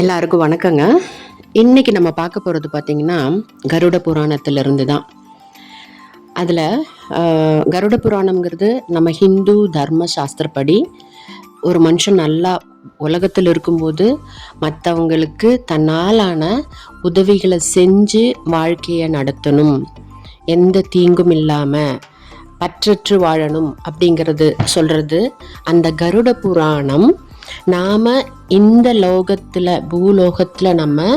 எல்லாருக்கும் வணக்கங்க. இன்னைக்கு நம்ம பார்க்க போகிறது பார்த்தீங்கன்னா கருட புராணத்திலிருந்து தான் அதில் கருட புராணம்ங்கிறது நம்ம ஹிந்து தர்ம சாஸ்திரப்படி ஒரு மனுஷன் நல்லா உலகத்தில் இருக்கும்போது மற்றவங்களுக்கு தன்னாலான உதவிகளை செஞ்சு வாழ்க்கையை நடத்தணும். எந்த தீங்கும் இல்லாமல் பற்றற்று வாழணும் அப்படிங்கிறது சொல்கிறது அந்த கருட புராணம் நாம் இந்த லோகத்தில் பூலோகத்தில் நம்ம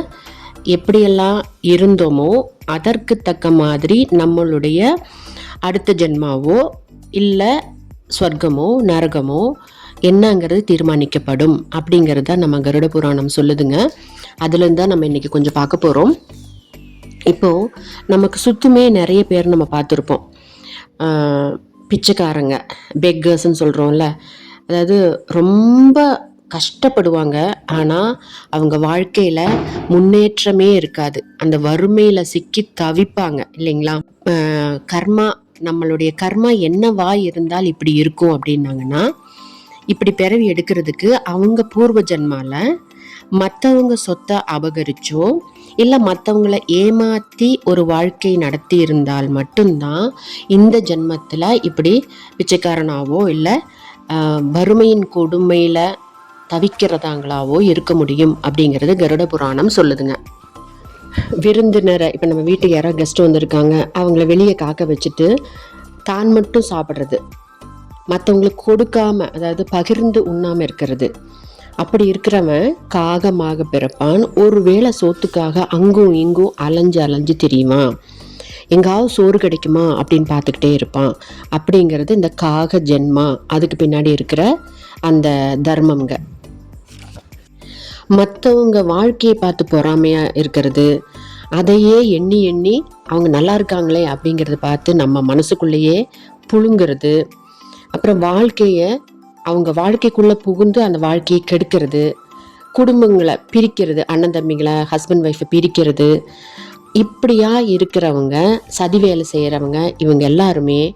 எப்படியெல்லாம் இருந்தோமோ அதற்கு தக்க மாதிரி நம்மளுடைய அடுத்த ஜென்மாவோ இல்லை சொர்க்கமோ நரகமோ என்னங்கிறது தீர்மானிக்கப்படும் அப்படிங்கிறது தான் நம்ம கருட புராணம் சொல்லுதுங்க. அதுலேருந்து தான் நம்ம இன்றைக்கி கொஞ்சம் பார்க்க போகிறோம் இப்போது நமக்கு சுற்றுமே நிறைய பேர் நம்ம பார்த்துருப்போம். பிச்சைக்காரங்க பெக்கர்ஸ்ன்னு சொல்கிறோம்ல அதாவது ரொம்ப கஷ்டப்படுவாங்க. ஆனால் அவங்க வாழ்க்கையில் முன்னேற்றமே இருக்காது. அந்த வறுமையில் சிக்கி தவிப்பாங்க இல்லைங்களா? கர்மா நம்மளுடைய கர்மா என்னவா இருந்தால் இப்படி இருக்கும் அப்படின்னாங்கன்னா இப்படி பிறவி எடுக்கிறதுக்கு அவங்க பூர்வ ஜென்மாவில் மற்றவங்க சொத்தை அபகரிச்சோ இல்லை மற்றவங்கள ஏமாற்றி ஒரு வாழ்க்கை நடத்தி இருந்தால் மட்டும்தான் இந்த ஜென்மத்தில் இப்படி பிச்சைக்காரனாவோ இல்லை வறுமையின் கொடுமையில் தவிக்கிறதாங்களாவோ இருக்க முடியும் அப்படிங்கிறது கருட புராணம் சொல்லுதுங்க. விருந்தினரை இப்போ நம்ம வீட்டுக்கு யாரோ கெஸ்ட் வந்திருக்காங்க அவங்கள வெளியே காக்க வச்சுட்டு தான் மட்டும் சாப்பிட்றது. மற்றவங்களுக்கு கொடுக்காம அதாவது பகிர்ந்து உண்ணாமல் இருக்கிறது. அப்படி இருக்கிறவன் காகமாக பிறப்பான் ஒருவேளை சோத்துக்காக அங்கும் இங்கும் அலைஞ்சு அலைஞ்சு தெரியுமா எங்காவது சோறு கிடைக்குமா அப்படின்னு பார்த்துக்கிட்டே இருப்பான். அப்படிங்கிறது இந்த காக ஜென்மா. அதுக்கு பின்னாடி இருக்கிற அந்த தர்மம்ங்க. மற்றவங்க வாழ்க்கையை பார்த்து பொறாமையாக இருக்கிறது அதையே எண்ணி எண்ணி அவங்க நல்லா இருக்காங்களே அப்படிங்கிறத பார்த்து நம்ம மனசுக்குள்ளேயே புழுங்கிறது அப்புறம் வாழ்க்கையை அவங்க வாழ்க்கைக்குள்ளே புகுந்து அந்த வாழ்க்கையை கெடுக்கிறது குடும்பங்களை பிரிக்கிறது அண்ணன் தம்பிங்களை ஹஸ்பண்ட் ஒய்ஃபை பிரிக்கிறது இப்படியா இருக்கிறவங்க சதி வேலை செய்கிறவங்க இவங்க எல்லாருமே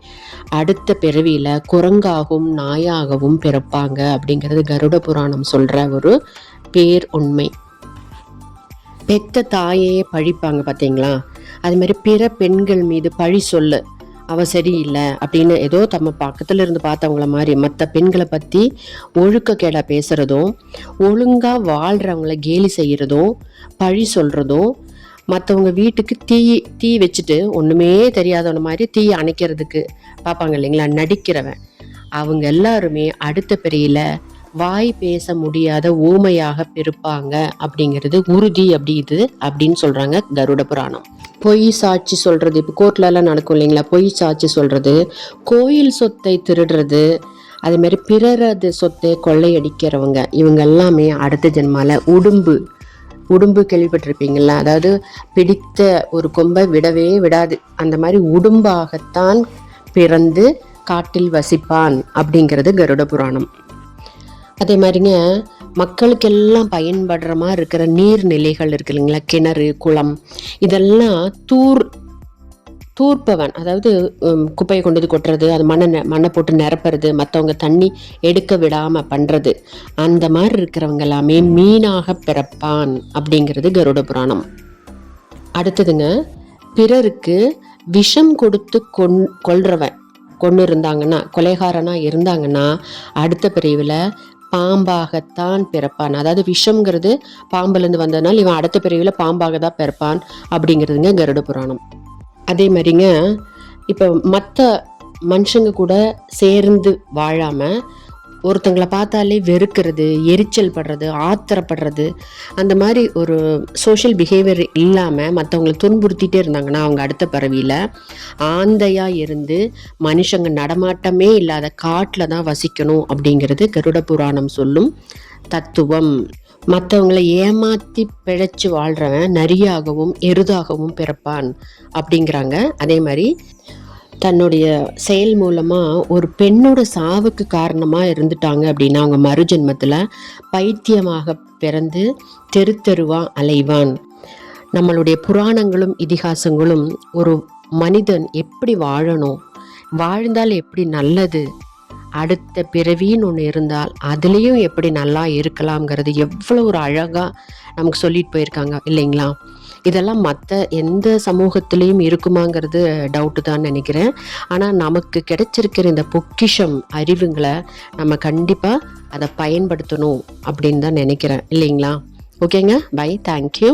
அடுத்த பிறவியில் குரங்காகவும் நாயாகவும் பிறப்பாங்க அப்படிங்கிறது கருட புராணம் சொல்கிற ஒரு பேர் உண்மை. பெத்த தாயையே பழிப்பாங்க பார்த்தீங்களா அது மாதிரி பிற பெண்கள் மீது பழி சொல்லு அவ சரியில்லை அப்படின்னு ஏதோ தம்ம பக்கத்துல இருந்து பார்த்தவங்கள மாதிரி மற்ற பெண்களை பற்றி ஒழுக்கக்கேடா பேசுகிறதும் ஒழுங்காக வாழ்கிறவங்கள கேலி செய்கிறதும் பழி சொல்கிறதும் மற்றவங்க வீட்டுக்கு தீ தீ வச்சுட்டு ஒன்றுமே தெரியாதவன மாதிரி தீ அணைக்கிறதுக்கு பார்ப்பாங்க இல்லைங்களா? நடிக்கிறவன். அவங்க எல்லாருமே அடுத்த பிறையில வாய் பேச முடியாத ஊமையாக பிறப்பாங்க அப்படிங்கிறது உறுதி அப்படி இது அப்படின்னு சொல்கிறாங்க கருட புராணம். பொய் சாட்சி சொல்கிறது இப்போ கோர்ட்லலாம் நடக்கும் இல்லைங்களா? பொய் சாட்சி சொல்கிறது கோயில் சொத்தை திருடுறது அதேமாரி பிறரது சொத்தை கொள்ளையடிக்கிறவங்க இவங்க எல்லாமே அடுத்த ஜென்மால உடும்பு உடும்பு கேள்விப்பட்டிருப்பீங்களா அதாவது பிடித்த ஒரு கொம்பை விடவே விடாது. அந்த மாதிரி உடும்பாகத்தான் பிறந்து காட்டில் வசிப்பான் அப்படிங்கிறது கருட புராணம். அதே மாதிரிங்க மக்களுக்கெல்லாம் பயன்படுற மாதிரி இருக்கிற நீர்நிலைகள் இருக்கு இல்லைங்களா? கிணறு குளம் இதெல்லாம் தூர் தூர்ப்பவன் அதாவது குப்பையை கொண்டு வந்து கொட்டுறது அது மண்ணை நெ- மண்ணை போட்டு நிரப்புறது மற்றவங்க தண்ணி எடுக்க விடாமல் பண்ணுறது அந்த மாதிரி இருக்கிறவங்க எல்லாமே மீனாக பிறப்பான் அப்படிங்கிறது கருட புராணம். அடுத்ததுங்க பிறருக்கு விஷம் கொடுத்து கொன் கொள்றவன் கொண்டு இருந்தாங்கன்னா கொலைகாரனாக இருந்தாங்கன்னா அடுத்த பிரிவில் பாம்பாகத்தான் பிறப்பான். அதாவது விஷம்ங்கிறது பாம்புலேருந்து வந்ததுனால் இவன் அடுத்த பிரிவில் பாம்பாக தான் பிறப்பான் அப்படிங்கிறதுங்க கருட புராணம். அதே மாதிரிங்க இப்போ மற்ற மனுஷங்க கூட சேர்ந்து வாழாமல் ஒருத்தங்களை பார்த்தாலே வெறுக்கிறது எரிச்சல் படுறது ஆத்திரப்படுறது அந்த மாதிரி ஒரு சோஷியல் பிஹேவியர் இல்லாமல் மற்றவங்களை துன்புறுத்திட்டே இருந்தாங்கன்னா அவங்க அடுத்த பறவையில் ஆந்தையாக இருந்து மனுஷங்க நடமாட்டமே இல்லாத காட்டில் தான் வசிக்கணும் அப்படிங்கிறது கருட புராணம் சொல்லும் தத்துவம். மற்றவங்களை ஏமாற்றி பிழைச்சி வாழ்கிறவன் நரியாகவும் எருதாகவும் பிறப்பான் அப்படிங்கிறாங்க. அதே மாதிரி தன்னுடைய செயல் மூலமாக ஒரு பெண்ணோட சாவுக்கு காரணமாக இருந்துட்டாங்க அப்படின்னா அவங்க மறுஜென்மத்தில் பைத்தியமாக பிறந்து தெரு தெருவா அலைவான். நம்மளுடைய புராணங்களும் இதிகாசங்களும் ஒரு மனிதன் எப்படி வாழணும் வாழ்ந்தால் எப்படி நல்லது அடுத்த பிறவின்னு ஒன்று இருந்தால் அதுலேயும் எப்படி நல்லா இருக்கலாம்ங்கிறது எவ்வளோ ஒரு அழகாக நமக்கு சொல்லிட்டு போயிருக்காங்க இல்லைங்களா? இதெல்லாம் மற்ற எந்த சமூகத்திலையும் இருக்குமாங்கிறது டவுட்டு தான் நினைக்கிறேன். ஆனால் நமக்கு கிடைச்சிருக்கிற இந்த பொக்கிஷம் அறிவுங்களை நம்ம கண்டிப்பாக அதை பயன்படுத்தணும் அப்படின்னு தான் நினைக்கிறேன் இல்லைங்களா? ஓகேங்க பை தேங்க்யூ